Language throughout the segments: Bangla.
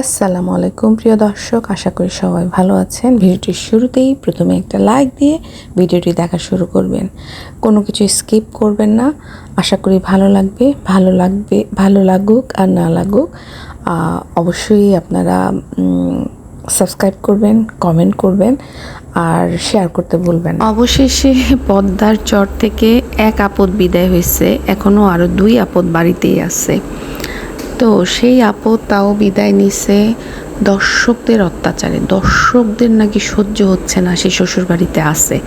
আসসালামু আলাইকুম, প্রিয় দর্শক। আশা করি সবাই ভালো আছেন। ভিডিওটির শুরুতেই প্রথমে একটা লাইক দিয়ে ভিডিওটি দেখা শুরু করবেন। কোনো কিছু স্কিপ করবেন না। আশা করি ভালো লাগবে ভালো লাগবে, ভালো লাগুক আর না লাগুক। অবশ্যই আপনারা সাবস্ক্রাইব করবেন, কমেন্ট করবেন আর শেয়ার করতে বলবেন অবশেষে পদ্মার চর থেকে এক আপদ বিদায় হয়েছে। এখনও আরও দুই আপদ বাড়িতেই আছে। তো সেই আপদ তাও বিদায় নিছে দর্শকদের অত্যাচারে। দর্শকদের নাকি সহ্য হচ্ছে না, সে শ্বশুর বাড়িতে আসে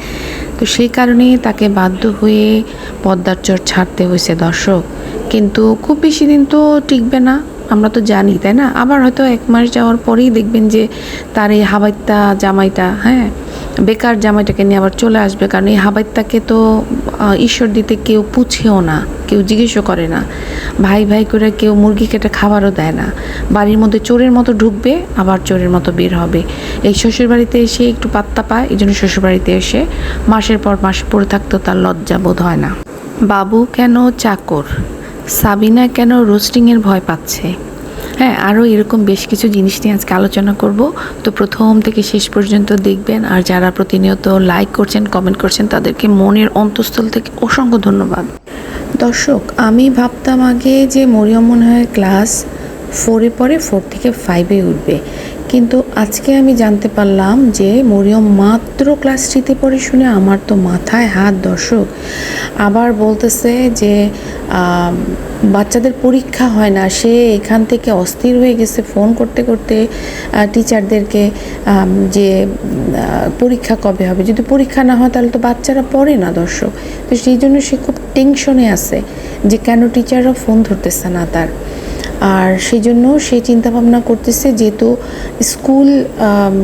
তো সেই কারণেই তাকে বাধ্য হয়ে পদ্মার চর ছাড়তে হয়েছে দর্শক। কিন্তু খুব বেশি দিন তো টিকবে না, আমরা তো জানি, তাই না? আবার হয়তো এক মাস যাওয়ার পরেই দেখবেন যে তার এই হাবাইত্যা জামাইটা হ্যাঁ? বেকার জামাইটাকে নিয়ে আবার চলে আসবে, কারণ এই হাবাইত্যাকে তো ঈশ্বর দিতে কেউ পুছেও না, কেউ জিজ্ঞেসও করে না। ভাই ভাই করে কেউ মুরগি কেটে খাবারও দেয় না। বাড়ির মধ্যে চোরের মতো ঢুকবে, আবার চোরের মতো বের হবে। এই শ্বশুর বাড়িতে এসে একটু পাত্তা পায়, এই জন্য শ্বশুর বাড়িতে এসে মাসের পর মাস পড়ে থাকতেও তার লজ্জা বোধ হয় না। বাবু কেন চাকর? সাবিনা কেন রোস্টিংয়ের ভয় পাচ্ছে? হ্যাঁ আরও এরকম বেশ কিছু জিনিস নিয়ে আজকে আলোচনা করব। তো প্রথম থেকে শেষ পর্যন্ত দেখবেন, আর যারা প্রতিনিয়ত লাইক করছেন কমেন্ট করছেন, তাদেরকে মনের অন্তঃস্থল থেকে অসংখ্য ধন্যবাদ। দর্শক, আমি ভাবতাম আগে যে মরিয়ম মনে হয় ক্লাস ফোরে পরে ফোর থেকে ফাইভে উঠবে। কিন্তু আজকে আমি জানতে পারলাম যে মরিয়ম মাত্র ক্লাস থ্রিতে পড়ে শুনে আমার তো মাথায় হাত, দর্শক। আবার বলতেছে যে বাচ্চাদের পরীক্ষা হয় না, সে এখান থেকে অস্থির হয়ে গেছে ফোন করতে করতে টিচারদেরকে যে পরীক্ষা কবে হবে? যদি পরীক্ষা না হয় তাহলে তো বাচ্চারা পড়ে না, দর্শক। তো সেই জন্য সে খুব টেনশনে আছে যে কেন টিচাররা ফোন ধরতেছে না তার। আর সেই জন্য সে চিন্তা ভাবনা করতেছে যেহেতু স্কুল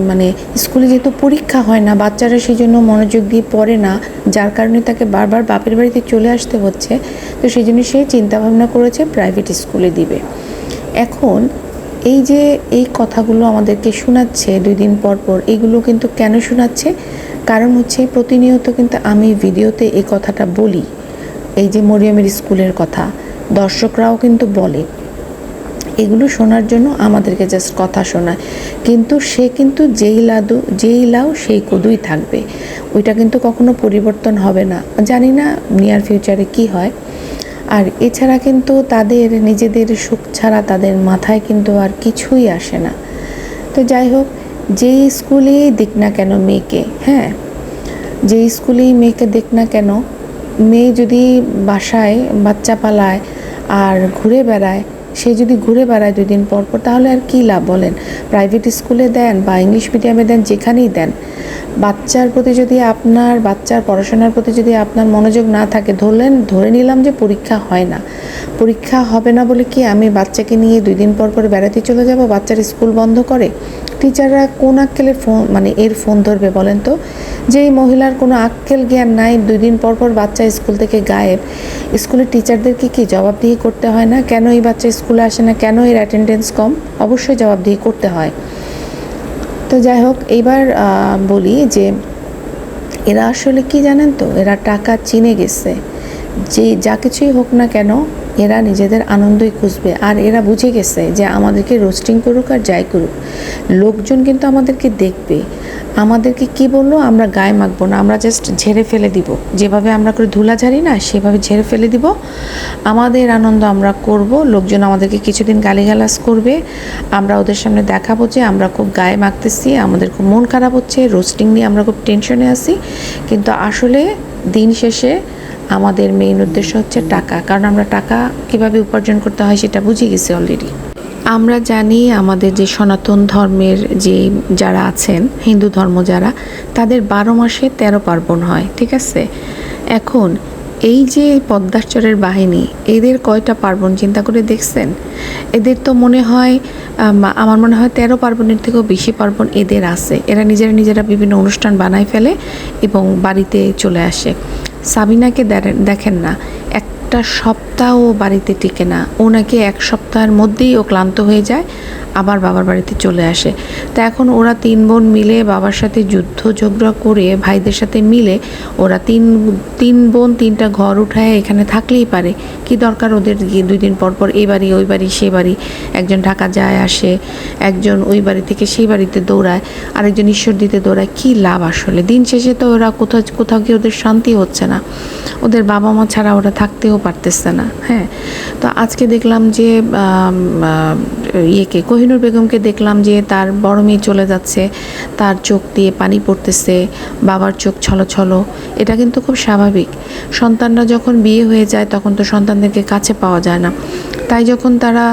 মানে স্কুলে যেহেতু পরীক্ষা হয় না, বাচ্চারা সেই জন্য মনোযোগ দিয়ে পড়ে না, যার কারণে তাকে বারবার বাপের বাড়িতে চলে আসতে হচ্ছে। তো সেই জন্য সে চিন্তা ভাবনা করেছে প্রাইভেট স্কুলে দিবে। এখন এই যে এই কথাগুলো আমাদেরকে শোনাচ্ছে দুই দিন পর পর, এগুলো কিন্তু কেন শোনাচ্ছে? কারণ হচ্ছে প্রতিনিয়ত কিন্তু আমি ভিডিওতে এই কথাটা বলি। এই যে মরিয়মের স্কুলের কথা, দর্শকরাও কিন্তু বলে। এগুলো শোনার জন্য আমাদেরকে জাস্ট কথা শোনায়। কিন্তু সে কিন্তু যেই লাদু, যেই লাউ, সেই কদুই থাকবে। ওইটা কিন্তু কখনো পরিবর্তন হবে না। জানি না নিয়ার ফিউচারে কি হয়। আর এছাড়া কিন্তু তাদের নিজেদের সুখ ছাড়া তাদের মাথায় কিন্তু আর কিছুই আসে না। তো যাই হোক, যেই স্কুলেই দিক না কেন মেয়েকে হ্যাঁ? যে স্কুলেই মেয়েকে দেখ না কেন, মেয়ে যদি বাসায় বাচ্চা পালায় আর ঘুরে বেড়ায় সে যদি ঘুরে বেড়ায় দুই দিন পর পর, তাহলে আর কী লাভ বলেন? প্রাইভেট স্কুলে দেন বা ইংলিশ মিডিয়ামে দেন, যেখানেই দেন। বাচ্চার প্রতি যদি আপনার, বাচ্চার পড়াশোনার প্রতি যদি আপনার মনোযোগ না থাকে, ধরলেন, ধরে নিলাম যে পরীক্ষা হয় না। পরীক্ষা হবে না বলে কি আমি বাচ্চাকে নিয়ে দুই দিন পর পর বেড়াতে চলে যাব? বাচ্চার স্কুল বন্ধ করে? টিচাররা কোন আক্কেলের ফোন মানে এর ফোন ধরবে বলেন তো? যে এই মহিলার কোনো আক্কেল জ্ঞান নাই দুই দিন পর পর বাচ্চা স্কুল থেকে গায়েব। স্কুলের টিচারদেরকে কি জবাবদিহি করতে হয় না? কেন এই বাচ্চা স্কুলে আসে না কেন? এর অ্যাটেন্ডেন্স কম। অবশ্যই জবাবদিহি করতে হয়। তো যাই হোক, এইবার বলি যে, এরা আসলে কি জানেন তো? এরা টাকা চিনে গেছে। যে যা কিছুই হোক না কেন, এরা নিজেদের আনন্দই খুঁজবে। আর এরা বুঝে গেছে যে আমাদেরকে রোস্টিং করুক আর যাই করুক। লোকজন কিন্তু আমাদেরকে দেখবে। আমাদেরকে কি বলল? আমরা গায়ে মাখবো না। আমরা জাস্ট ঝেড়ে ফেলে দিব। যেভাবে আমরা করে ধুলা ঝাড়ি না, সেভাবে ঝেড়ে ফেলে দিব। আমাদের আনন্দ আমরা করব। লোকজন আমাদেরকে কিছুদিন গালিগালাজ করবে। আমরা ওদের সামনে দেখাবো যে আমরা খুব গায়ে মাখতেছি, আমাদের খুব মন খারাপ হচ্ছে। রোস্টিং নিয়ে আমরা খুব টেনশনে আছি। কিন্তু আসলে দিন শেষে আমাদের মেইন উদ্দেশ্য হচ্ছে টাকা। কারণ আমরা টাকা কীভাবে উপার্জন করতে হয় সেটা বুঝে গেছি অলরেডি আমরা জানি আমাদের যে সনাতন ধর্মের যে যারা আছেন, হিন্দু ধর্ম যারা, তাদের বারো মাসে তেরো পার্বণ হয়, ঠিক আছে? এখন এই যে পদ্মাশ্চরের বাহিনী, এদের কয়টা পার্বণ চিন্তা করে দেখছেন? এদের তো মনে হয় আমার মনে হয় তেরো পার্বণের থেকেও বেশি পার্বণ এদের আছে। এরা নিজেরা নিজেরা বিভিন্ন অনুষ্ঠান বানায় ফেলে এবং বাড়িতে চলে আসে। সাবিনাকে দেখেন না। এক একটা সপ্তাহ বাড়িতে টিকে না। ও নাকি এক সপ্তাহের মধ্যেই ও ক্লান্ত হয়ে যায়, আবার বাবার বাড়িতে চলে আসে। তা এখন ওরা তিন বোন মিলে বাবার সাথে যুদ্ধ ঝগড়া করে, ভাইদের সাথে মিলে ওরা তিন তিন বোন তিনটা ঘর উঠায় এখানে থাকলেই পারে। কি দরকার ওদের গিয়ে দুই দিন পর পর এই বাড়ি, ওই বাড়ি, সে বাড়ি। একজন ঢাকা যায়, আসে, একজন ওই বাড়ি থেকে সেই বাড়িতে দৌড়ায়, আরেকজন ঈশ্বর দিতে দৌড়ায়। কি লাভ আসলে? দিন শেষে তো ওরা কোথাও কোথাও গিয়ে ওদের শান্তি হচ্ছে না। ওদের বাবা মা ছাড়া ওরা থাকতেও পারতেছে না হ্যাঁ। তো আজকে দেখলাম যে ইয়েকে, কোহিনুর বেগমকে দেখলাম যে তার বড় মেয়ে চলে যাচ্ছে, তার চোখ দিয়ে পানি পড়তেছে, বাবার চোখ ছলো ছলো এটা কিন্তু খুব স্বাভাবিক। সন্তানরা যখন বিয়ে হয়ে যায়, তখন তো সন্তানদেরকে কাছে পাওয়া যায় না। তাই যখন তারা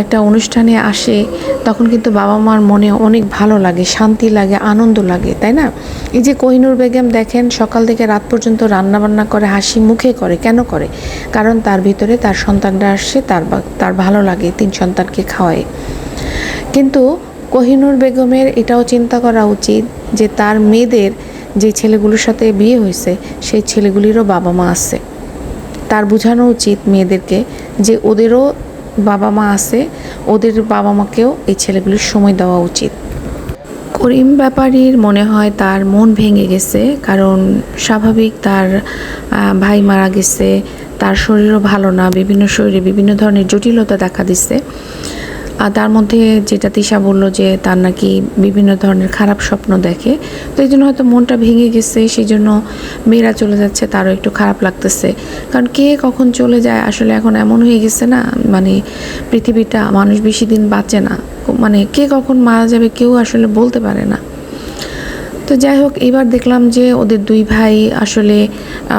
একটা অনুষ্ঠানে আসে, তখন কিন্তু বাবা মার মনে অনেক ভালো লাগে, শান্তি লাগে, আনন্দ লাগে, তাই না? এই যে কোহিনুর বেগম দেখেন, সকাল থেকে রাত পর্যন্ত রান্না বান্না করে, হাসি মুখে করে, কেন করে? কারণ তার ভিতরে তার সন্তানরা আসছে তার তার ভালো লাগে, তিন সন্তানকে খাওয়ায়। কিন্তু কোহিনুর বেগমের এটাও চিন্তা করা উচিত যে তার মেয়েদের যে ছেলেগুলোর সাথে বিয়ে হয়েছে, সেই ছেলেগুলিরও বাবা মা আছে। তার বোঝানো উচিত মেয়েদেরকে যে ওদেরও বাবা মা আছে, ওদের বাবা মাকেও এই ছেলেগুলির সময় দেওয়া উচিত। করিম ব্যাপারীর মনে হয় তার মন ভেঙে গেছে, কারণ স্বাভাবিক তার ভাই মারা গেছে, তার শরীরও ভালো না, বিভিন্ন শরীরে বিভিন্ন ধরনের জটিলতা দেখা দিচ্ছে তার মধ্যে যেটা তিশা বলল যে তার নাকি বিভিন্ন ধরনের খারাপ স্বপ্ন দেখে, তো এই জন্য হয়তো মনটা ভেঙে গেছে, সেই জন্য মেয়েরা চলে যাচ্ছে, তারও একটু খারাপ লাগতেছে। কারণ কে কখন চলে যায়, আসলে এখন এমন হয়ে গেছে না মানে পৃথিবীটা মানুষ বেশি দিন বাঁচে না। মানে কে কখন মারা যাবে কেউ আসলে বলতে পারে না। তো যাই হোক এবার দেখলাম যে ওদের দুই ভাই আসলে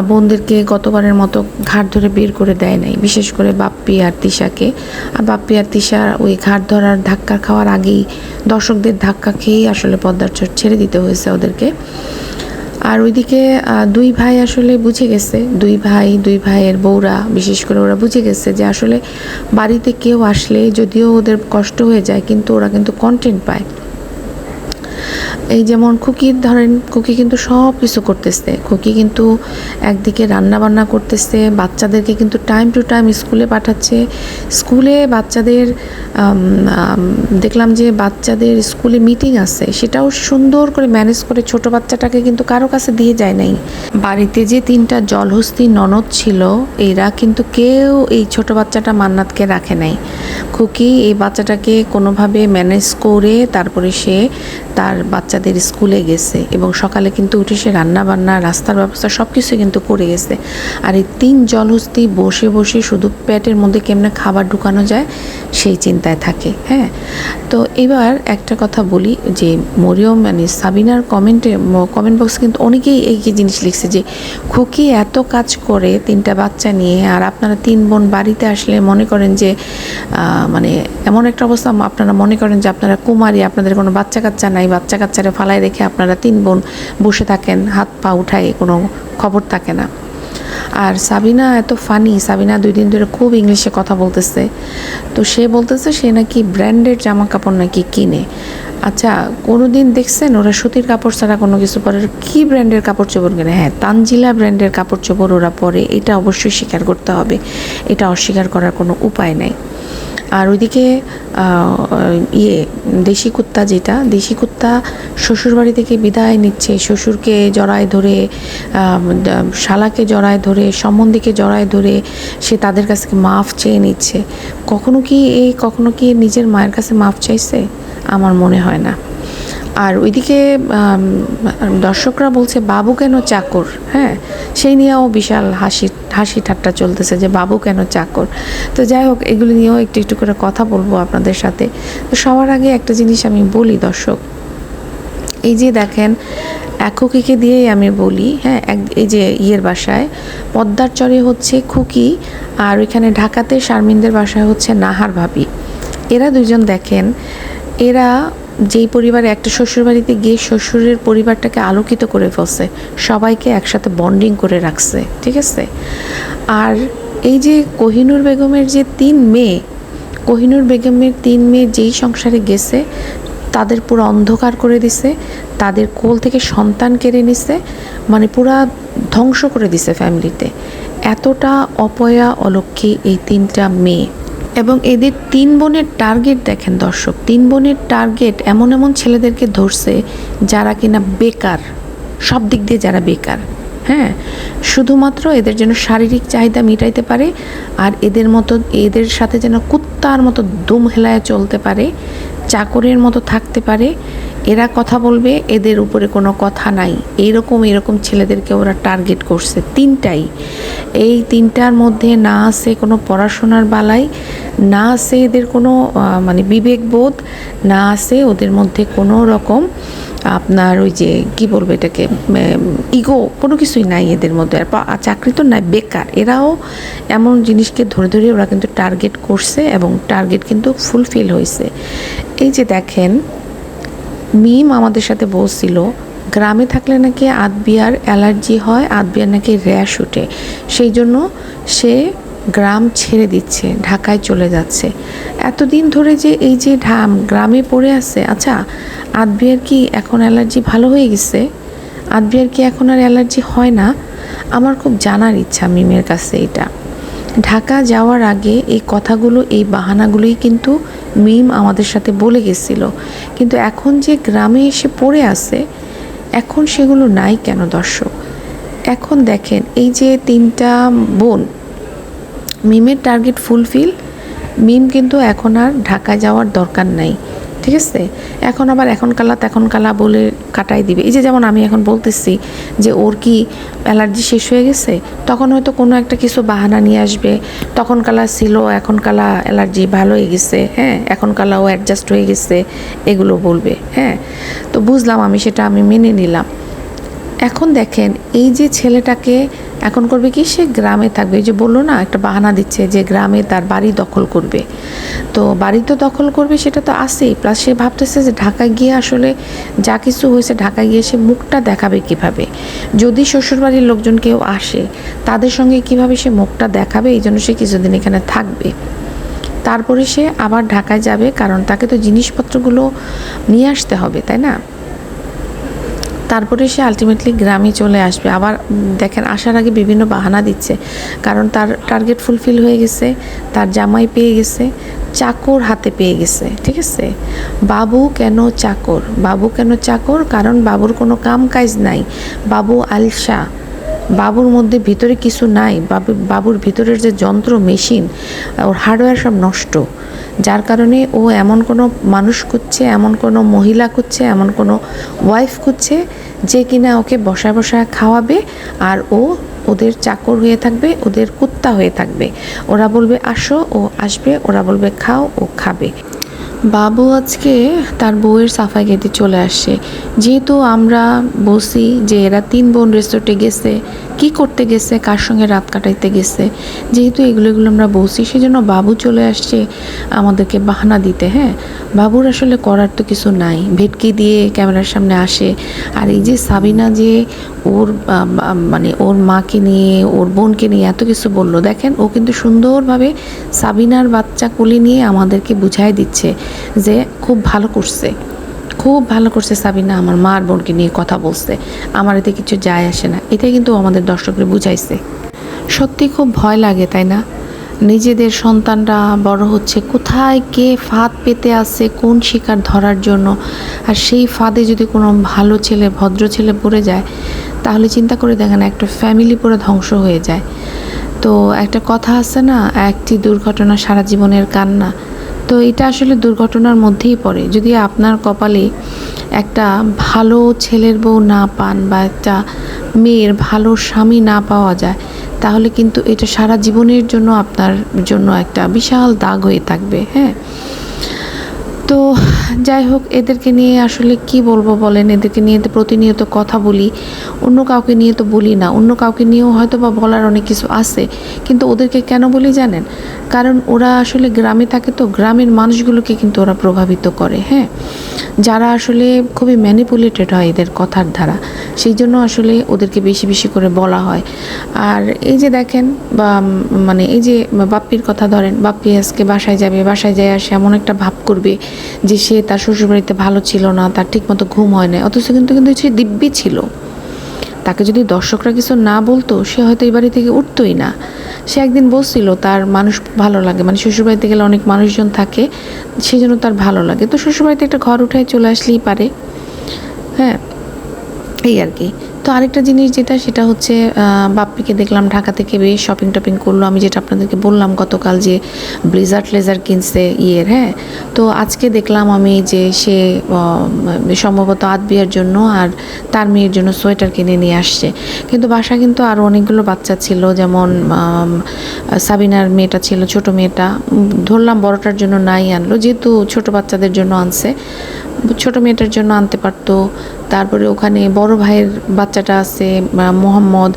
বোনদেরকে গতবারের মতো ঘাট ধরে বের করে দেয় নাই। বিশেষ করে বাপ্পি আর তিশাকে। আর বাপ্পি আর তিশা ওই ঘাট ধরার ধাক্কা খাওয়ার আগেই দর্শকদের ধাক্কা খেয়েই আসলে পদ্মার চোট ছেড়ে দিতে হয়েছে ওদেরকে। আর ওইদিকে দুই ভাই আসলে বুঝে গেছে। দুই ভাই, দুই ভাইয়ের বউরা, বিশেষ করে ওরা বুঝে গেছে যে আসলে বাড়িতে কেউ আসলে যদিও ওদের কষ্ট হয়ে যায়, কিন্তু ওরা কিন্তু কন্টেন্ট পায়। এই যেমন খুকির ধরেন খুকি কিন্তু সব কিছু করতেছে। খুকি কিন্তু একদিকে রান্না বান্না করতেছে, বাচ্চাদেরকে কিন্তু টাইম টু টাইম স্কুলে পাঠাচ্ছে। স্কুলে বাচ্চাদের দেখলাম যে বাচ্চাদের স্কুলে মিটিং আছে, সেটাও সুন্দর করে ম্যানেজ করে ছোট বাচ্চাটাকে কিন্তু কারও কাছে দিয়ে যায় নাই। বাড়িতে যে তিনটা জলহস্তি ননদ ছিল, এরা কিন্তু কেউ এই ছোট বাচ্চাটা মান্নাতকে রাখে নাই। খুকি এই বাচ্চাটাকে কোনোভাবে ম্যানেজ করে তারপরে সে তার বাচ্চাদের স্কুলে গেছে এবং সকালে কিন্তু উঠে সে রান্না বান্না রাস্তার ব্যবস্থা সব কিছু কিন্তু করে গেছে। আর এই তিন জলহস্তি বসে বসে শুধু পেটের মধ্যে কেমনে খাবার ঢুকানো যায়, সেই চিন্তায় থাকে হ্যাঁ? তো এবার একটা কথা বলি যে মরিয়ম মানে সাবিনার কমেন্টে কমেন্ট বক্সে কিন্তু অনেকেই এই জিনিস লিখছে যে, খুকি এত কাজ করে তিনটা বাচ্চা নিয়ে, আর আপনারা তিন বোন বাড়িতে আসলে মনে করেন যে মানে এমন একটা অবস্থা, আপনারা মনে করেন যে আপনারা কুমারী, আপনাদের কোনো বাচ্চা কাচ্চা নাই বাচ্চা কাচ্চারে ফালায় রেখে আপনারা তিন বোন বসে থাকেন, হাত পা উঠায়, কোনো খবর থাকে না। আর সাবিনা এত ফানি সাবিনা দুই দিন ধরে খুব ইংলিশে কথা বলতেছে। তো সে বলতেছে সে নাকি ব্র্যান্ডেড জামা কাপড় নাকি কিনে। আচ্ছা কোনো দিন দেখছেন ওরা সুতির কাপড় ছাড়া কোনো কিছু পরে? কি ব্র্যান্ডের কাপড় চোপড় কেনে? হ্যাঁ তানজিলা ব্র্যান্ডের কাপড় চোপড় ওরা পরে। এটা অবশ্যই স্বীকার করতে হবে। এটা অস্বীকার করার কোনো উপায় নাই। আর ওইদিকে ইয়ে দেশি কুত্তা যেটা, দেশি কুত্তা শ্বশুরবাড়ি থেকে বিদায় নিচ্ছে। শ্বশুরকে জড়ায় ধরে শালাকে জড়ায় ধরে সম্বন্ধীকে জড়ায় ধরে সে তাদের কাছ থেকে মাফ চেয়ে নিচ্ছে। কখনো কি এই, কখনো কি নিজের মায়ের কাছে মাফ চাইছে? আমার মনে হয় না। আর ওইদিকে দর্শকরা বলছে, বাবু কেন চাকর? হ্যাঁ সেই নিয়েও বিশাল হাসি হাসি ঠাট্টা চলতেছে যে, বাবু কেন চাকর? তো যাই হোক, এগুলি নিয়েও একটু একটু করে কথা বলব আপনাদের সাথে। তো সবার আগে একটা জিনিস আমি বলি, দর্শক। এই যে দেখেন খুকিকে দিয়েই আমি বলি হ্যাঁ এক, এই যে ইয়ের বাসায়, পদ্মার চরে হচ্ছে খুকি, আর ওইখানে ঢাকাতে শারমিনদের বাসায় হচ্ছে নাহার ভাবি। এরা দুজন দেখেন, এরা যেই পরিবারে একটা শ্বশুরবাড়িতে গিয়ে শ্বশুরের পরিবারটাকে আলোকিত করে ফেলছে, সবাইকে একসাথে বন্ডিং করে রাখছে, ঠিক আছে? আর এই যে কোহিনুর বেগমের যে তিন মেয়ে, কোহিনুর বেগমের তিন মেয়ে যেই সংসারে গেছে, তাদের পুরো অন্ধকার করে দিছে, তাদের কোল থেকে সন্তান কেড়ে নিছে মানে পুরা ধ্বংস করে দিছে ফ্যামিলিতে এতটা অপয়া অলক্ষী এই তিনটা মেয়ে এবং এদের তিন বোনের টার্গেট দেখেন দর্শক, তিন বোনের টার্গেট এমন এমন ছেলেদেরকে ধরছে যারা কিনা বেকার, সব দিক দিয়ে যারা বেকার হ্যাঁ? শুধুমাত্র এদের যেন শারীরিক চাহিদা মিটাইতে পারে আর এদের মতো, এদের সাথে যেন কুত্তার মতো দুম হেলায় চলতে পারে, চাকরের মতো থাকতে পারে এরা কথা বলবে, এদের উপরে কোনো কথা নাই। এইরকম এরকম ছেলেদেরকে ওরা টার্গেট করছে তিনটাই। এই তিনটার মধ্যে না আছে কোনো পড়াশোনার বালাই, না আছে এদের কোনো মানে বিবেকবোধ, না আছে ওদের মধ্যে কোনো রকম, আপনার ওই যে কি বলব এটাকে ইগো কোনো কিছুই নাই এদের মধ্যে। আর চাকরি তো নাই, বেকার। এরাও এমন জিনিসকে ধরে ধরে ওরা কিন্তু টার্গেট করছে এবং টার্গেট কিন্তু ফুলফিল হয়েছে এই যে দেখেন মিম আমাদের সাথে বলছিল, গ্রামে থাকলে নাকি আদবিয়ার অ্যালার্জি হয়, আদবিয়ার নাকি র্যাশ উঠে সেই জন্য সে গ্রাম ছেড়ে দিচ্ছে, ঢাকায় চলে যাচ্ছে। এতদিন ধরে যে এই যে ঢাম গ্রামে পড়ে আছে আচ্ছা আদবিয়ার কি এখন অ্যালার্জি ভালো হয়ে গেছে? আদবিয়ার কি এখন আর অ্যালার্জি হয় না? আমার খুব জানার ইচ্ছা মিমের কাছে এটা। ঢাকা যাওয়ার আগে এই কথাগুলো, এই বাহানাগুলোই কিন্তু মিম আমাদের সাথে বলে গেছিল, কিন্তু এখন যে গ্রামে এসে পড়ে আছে, এখন সেগুলো নাই কেন দর্শক? এখন দেখেন, এই যে তিনটা বোন, মিমের টার্গেট ফুলফিল মিম কিন্তু এখন আর ঢাকা যাওয়ার দরকার নাই। ঠিক আছে? এখন আবার এখন কালা, তেখন কালা বলে কাটাই দিবে। এই যে যেমন আমি এখন বলতেছি যে ওর কি অ্যালার্জি শেষ হয়ে গেছে? তখন হয়তো কোনো একটা কিছু বাহানা নিয়ে আসবে। তখন কালা ছিল, এখন কালা অ্যালার্জি ভালো হয়ে গেছে হ্যাঁ? এখন কালা ও অ্যাডজাস্ট হয়ে গেছে, এগুলো বলবে হ্যাঁ? তো বুঝলাম আমি সেটা আমি মেনে নিলাম। এখন দেখেন, এই যে ছেলেটাকে এখন করবে কি? সে গ্রামে থাকবে। এই যে বলল না, একটা বাহানা দিচ্ছে যে গ্রামে তার বাড়ি দখল করবে। তো বাড়ি তো দখল করবে, সেটা তো আসেই প্লাস সে ভাবতেছে যে ঢাকায় গিয়ে আসলে যা কিছু হয়েছে, ঢাকায় গিয়ে সে মুখটা দেখাবে কীভাবে? যদি শ্বশুরবাড়ির লোকজন কেউ আসে, তাদের সঙ্গে কীভাবে সে মুখটা দেখাবে? এই জন্য সে কিছুদিন এখানে থাকবে। তারপরে সে আবার ঢাকায় যাবে, কারণ তাকে তো জিনিসপত্রগুলো নিয়ে আসতে হবে, তাই না? তারপরে সে আলটিমেটলি গ্রামে চলে আসবে। আবার দেখেন, আসার আগে বিভিন্ন বাহানা দিচ্ছে। কারণ তার টার্গেট ফুলফিল হয়ে গেছে, তার জামাই পেয়ে গেছে, চাকর হাতে পেয়ে গেছে, ঠিক আছে? বাবু কেন চাকর? বাবু কেন চাকর? কারণ বাবুর কোনো কাম কাজ নাই। বাবু আলসা। বাবুর মধ্যে ভিতরে কিছু নাই। বাবু, বাবুর ভিতরের যে যন্ত্র মেশিন, ওর হার্ডওয়্যার সব নষ্ট। যার কারণে ও এমন কোনো মানুষ খুঁজছে, এমন কোনো মহিলা খুঁজছে, এমন কোনো ওয়াইফ খুঁজছে, যে কিনা ওকে বসায় বসায় খাওয়াবে আর ও ওদের চাকর হয়ে থাকবে, ওদের কুত্তা হয়ে থাকবে। ওরা বলবে, আসো, ও আসবে, ওরা বলবে, খাও, ও খাবে। বাবু আজকে তার বউয়ের সাফাই খেতে চলে আসছে যেহেতু আমরা বসি যে এরা তিন বোন রেস্তোরাঁটে গেছে কি করতে গেছে, কার সঙ্গে রাত কাটাইতে গেছে, যেহেতু এগুলো এগুলো আমরা বসি সেজন্য বাবু চলে আসছে আমাদেরকে বাহানা দিতে হ্যাঁ? বাবুর আসলে করার তো কিছু নাই, ভেটকি দিয়ে ক্যামেরার সামনে আসে। আর এই যে সাবিনা যে ওর মানে ওর মাকে নিয়ে, ওর বোনকে নিয়ে এত কিছু বলল, দেখেন, ও কিন্তু সুন্দরভাবে সাবিনার বাচ্চা কোলে নিয়ে আমাদেরকে বুঝাই দিচ্ছে যে খুব ভালো করছে। খুব ভালো করছে সাবিনা, আমার মা আর বোনকে নিয়ে কথা বলছে। আমার এতে কিছু যায় আসে না। এটাই কিন্তু আমাদের দর্শকরা বুঝাইছে। সত্যি খুব ভয় লাগে, তাই না? নিজেদের সন্তানরা বড় হচ্ছে, কোথায় কে ফাঁদ পেতে আছে, কোন শিকার ধরার জন্য? আর সেই ফাঁদে যদি কোনো ভালো ছেলে, ভদ্র ছেলে পড়ে যায়, তাহলে চিন্তা করে দেখেন একটা ফ্যামিলি পুরো ধ্বংস হয়ে যায়। তো একটা কথা আছে না, একটি দুর্ঘটনা সারা জীবনের কান্না। তো এটা আসলে দুর্ঘটনার মধ্যেই পড়ে। যদি আপনার কপালে একটা ভালো ছেলের বউ না পান বা একটা মেয়ের ভালো স্বামী না পাওয়া যায়, তাহলে কিন্তু এটা সারা জীবনের জন্য আপনার জন্য একটা বিশাল দাগ হয়ে থাকবে হ্যাঁ? তো যাই হোক, এদেরকে নিয়ে আসলে কি বলব বলেন? এদেরকে নিয়ে তো প্রতিনিয়ত কথা বলি। অন্য কাউকে নিয়ে তো বলি না। অন্য কাউকে নিয়েও হয়তো বা বলার অনেক কিছু আছে। কিন্তু ওদেরকে কেন বলি জানেন? কারণ ওরা আসলে গ্রামে থাকে তো, গ্রামের মানুষগুলোকে কিন্তু ওরা প্রভাবিত করে হ্যাঁ? যারা আসলে খুবই ম্যানিপুলেটেড হয় এদের কথার দ্বারা। সেই জন্য আসলে ওদেরকে বেশি বেশি করে বলা হয়। আর এই যে দেখেন, বা মানে এই যে বাপ্পির কথা ধরেন, বাপ্পি আজকে বাসায় যাবে, বাসায় যায় আসে এমন একটা ভাব করবে যে সে তার শ্বশুরবাড়িতে ভালো ছিল না, তার ঠিক মতো ঘুম হয় না অথচ কিন্তু কিন্তু সে দিব্যি ছিল। তাকে যদি দর্শকরা কিছু না বলতো, সে হয়তো এই বাড়ি থেকে উঠতোই না। সে একদিন বসছিল তার মানুষ ভালো লাগে মানে শ্বশুরবাড়িতে গেলে অনেক মানুষজন থাকে সেই জন্য তার ভালো লাগে। তো শ্বশুরবাড়িতে একটা ঘর উঠায় চলে আসলেই পারে। হ্যাঁ এই আর কি। তো আরেকটা জিনিস যেটা, সেটা হচ্ছে বাপ্পিকে দেখলাম ঢাকা থেকে বেশ শপিং টপিং করল। আমি যেটা আপনাদেরকে বললাম গতকাল যে ব্লিজার ট্লেজার কিনছে ইয়ের হ্যাঁ? তো আজকে দেখলাম আমি যে সে সম্ভবত আত বিয়ের জন্য আর তার মেয়ের জন্য সোয়েটার কিনে নিয়ে আসছে। কিন্তু বাসা কিন্তু আরও অনেকগুলো বাচ্চা ছিল, যেমন সাবিনার মেয়েটা ছিল, ছোট মেয়েটা। ধরলাম বড়টার জন্য নাই আনলো, যেহেতু ছোট বাচ্চাদের জন্য আনছে। ছোট মেয়েটার জন্য আনতে পারতো। তারপরে ওখানে বড় ভাইয়ের বাচ্চাটা আছে মোহাম্মদ।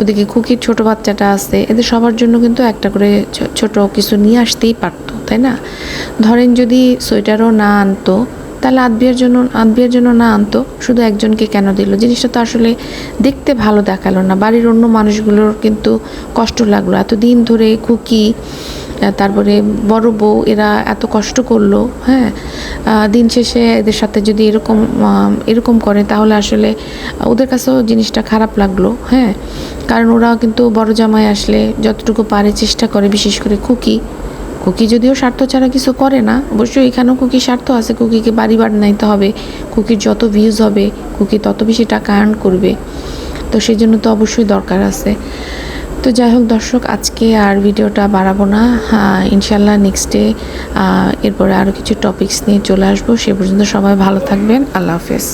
ওদিকে খুকির ছোট বাচ্চাটা আছে। এদের সবার জন্য কিন্তু একটা করে ছোট কিছু নিয়ে আসতেই পারতো, তাই না? ধরেন যদি সোয়েটারও না আনতো তাহলে আদবিয়ার জন্য আদবিয়ার জন্য না আনতো, শুধু একজনকে কেন দিল? জিনিসটা তো আসলে দেখতে ভালো দেখাল না। বাড়ির অন্য মানুষগুলোর কিন্তু কষ্ট লাগল। এতদিন ধরে খুকি তারপরে বড় বউ, এরা এত কষ্ট করল হ্যাঁ? দিন শেষে এদের সাথে যদি এরকম এরকম করে, তাহলে আসলে ওদের কাছেও জিনিসটা খারাপ লাগল হ্যাঁ? কারণ ওরা কিন্তু বড় জামাই আসলে যতটুকু পারে চেষ্টা করে, বিশেষ করে খুকি। কুকি যদিও স্বার্থ ছাড়া কিছু করে না অবশ্যই এখানেও কুকি স্বার্থ আছে কুকিকে বাড়ি বাড়াইতে হবে কুকির যত ভিউজ হবে কুকি তত বেশি টাকা আর্ন করবে। তো সেই জন্য তো অবশ্যই দরকার আছে। তো যাই হোক দর্শক আজকে আর ভিডিওটা বাড়াবো না। হ্যাঁ, ইনশাল্লাহ নেক্সট ডে এরপরে আরও কিছু টপিকস নিয়ে চলে আসব। সে পর্যন্ত সবাই ভালো থাকবেন। আল্লাহ হাফেজ।